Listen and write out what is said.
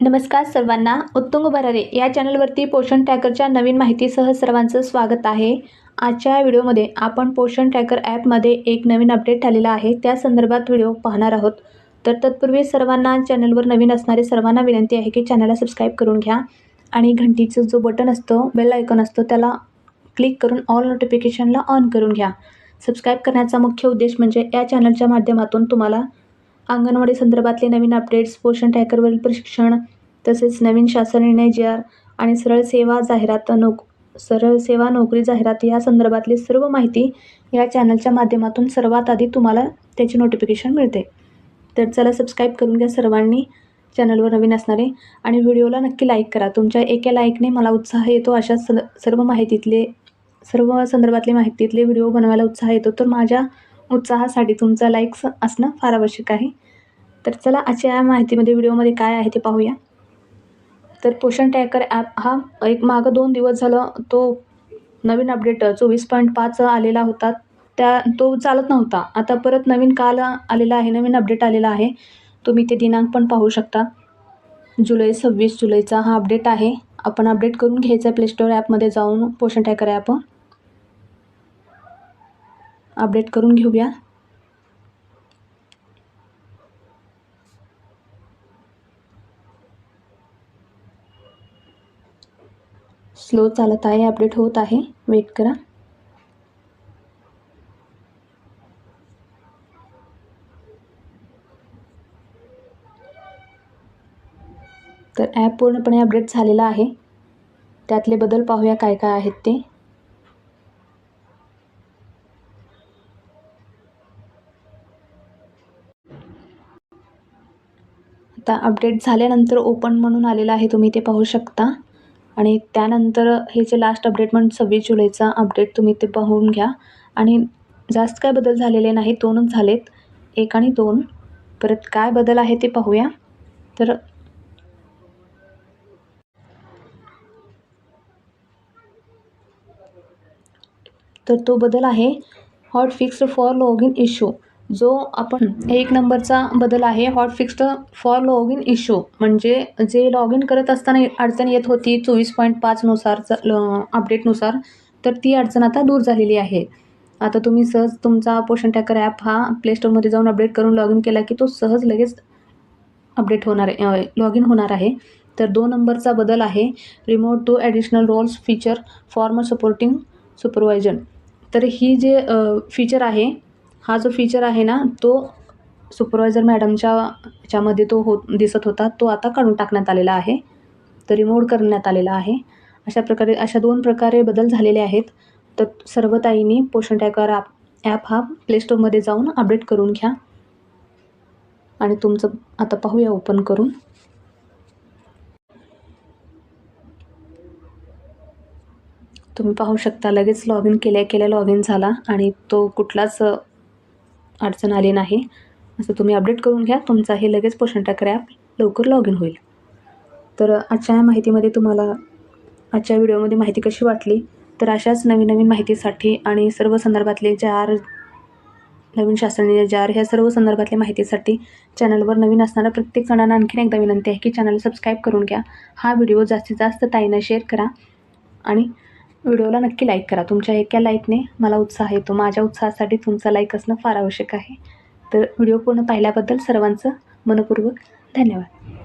नमस्कार सर्वांना. उत्तुंग भरारे या चॅनलवरती पोषण ट्रॅकरच्या नवीन माहितीसह सर्वांचं स्वागत आहे. आजच्या व्हिडिओमध्ये आपण पोषण ट्रॅकर ॲपमध्ये एक नवीन अपडेट आलेला आहे. त्या संदर्भात व्हिडिओ पाहणार आहोत. तर तत्पूर्वी सर्वांना चॅनलवर नवीन असणारे सर्वांना विनंती आहे की चॅनलला सबस्क्राईब करून घ्या आणि घंटीचं जो बटन असतं बेल आयकॉन असतो त्याला क्लिक करून ऑल नोटिफिकेशनला ऑन करून घ्या. सबस्क्राईब करण्याचा मुख्य उद्देश म्हणजे या चॅनलच्या माध्यमातून तुम्हाला अंगणवाडी संदर्भातले नवीन अपडेट्स पोषण टॅकरवरील प्रशिक्षण तसेच नवीन शासन निर्णय जी आर आणि सरळ सेवा जाहिरात नोक सरळ सेवा नोकरी जाहिरात या संदर्भातली सर्व माहिती या चॅनलच्या माध्यमातून सर्वात आधी तुम्हाला त्याची नोटिफिकेशन मिळते. तर चला सबस्क्राईब करून घ्या सर्वांनी चॅनलवर नवीन असणारे आणि व्हिडिओला नक्की लाईक करा. तुमच्या एका लाईकने मला उत्साह येतो अशा स सर्व माहितीतले सर्व संदर्भातले माहितीतले व्हिडिओ बनवायला उत्साह येतो. तर माझ्या उत्साहासाठी तुमचा लाईक्स असणं फार आवश्यक आहे. तर चला आजच्या या माहितीमध्ये व्हिडिओमध्ये काय आहे ते पाहूया. तर पोषण ट्रॅकर ॲप हा एक मागं दोन दिवस झालं तो नवीन अपडेट चोवीस पॉईंट पाच आलेला होता. त्या तो चालत नव्हता. आता परत नवीन काल आलेला आहे नवीन अपडेट आलेला आहे. तुम्ही ते दिनांक पण पाहू शकता. जुलै सव्वीस जुलैचा हा अपडेट आहे. आपण अपडेट करून घ्यायचा प्ले स्टोअर ॲपमध्ये जाऊन पोषण ट्रॅकर ॲप अपडेट करून घेऊया. स्लो चालत आहे अपडेट होत आहे. वेट करा. तर ॲप पूर्णपणे अपडेट झालेला आहे. त्यातले बदल पाहूया काय काय आहेत ते. आता अपडेट झाल्यानंतर ओपन म्हणून आलेलं आहे तुम्ही ते पाहू शकता. आणि त्यानंतर हे जे लास्ट अपडेट म्हणून सव्वीस जुलैचा अपडेट तुम्ही ते पाहून घ्या. आणि जास्त काय बदल झालेले नाही दोनच झालेत. एक आणि दोन. परत काय बदल आहे ते पाहूया. तर तर तो बदल आहे. Hot fixed for log in issue जो आपण एक नंबरचा बदल आहे hot fixed for log in issue म्हणजे जे लॉग इन करत असताना अडचण येत होती चोवीस पॉईंट पाचनुसारचा अपडेटनुसार तर ती अडचण आता दूर झालेली आहे. आता तुम्ही सहज तुमचा पोषण ट्रॅकर ॲप हा प्ले स्टोअरमध्ये जाऊन अपडेट करून लॉग इन केला की तो सहज लगेच अपडेट होणार आहे लॉग इन होणार आहे. तर दोन नंबरचा बदल आहे remote to additional roles feature former supporting supervisor तर ही जे फीचर आहे हा जो फीचर आहे ना तो सुपरवायझर मॅडमच्या ह्याच्यामध्ये तो हो दिसत होता. तो आता काढून टाकण्यात आलेला आहे. तो रिमोड करण्यात आलेला आहे. अशा प्रकारे अशा दोन प्रकारे बदल झालेले आहेत. तर सर्व ताईंनी पोषण टॅकर ॲप ॲप हा प्लेस्टोरमध्ये जाऊन अपडेट करून घ्या. आणि तुमचं आता पाहूया ओपन करून. तुम्ही पाहू शकता लगेच लॉग इन केल्या केल्या लॉग इन झाला. आणि तो कुठलाच अडचण आली नाही. असं तुम्ही अपडेट करून घ्या. तुमचा हे लगेच पोषण टाकर ॲप लवकर लॉग इन होईल. तर आजच्या माहितीमध्ये तुम्हाला आजच्या व्हिडिओमध्ये माहिती कशी वाटली? तर अशाच नवीन नवीन माहितीसाठी आणि सर्व संदर्भातले जार नवीन शासनीय जार ह्या सर्व संदर्भातल्या माहितीसाठी चॅनलवर नवीन असणाऱ्या प्रत्येक जणांना आणखीन एकदा विनंती आहे की चॅनल सबस्क्राईब करून घ्या. हा व्हिडिओ जास्तीत जास्त ताईंना शेअर करा आणि व्हिडिओला नक्की लाईक करा. तुमच्या एका लाईकने मला उत्साह येतो. माझ्या उत्साहासाठी तुमचा लाईक असणं फार आवश्यक आहे. तर व्हिडिओ पूर्ण पाहिल्याबद्दल सर्वांचं मनपूर्वक धन्यवाद.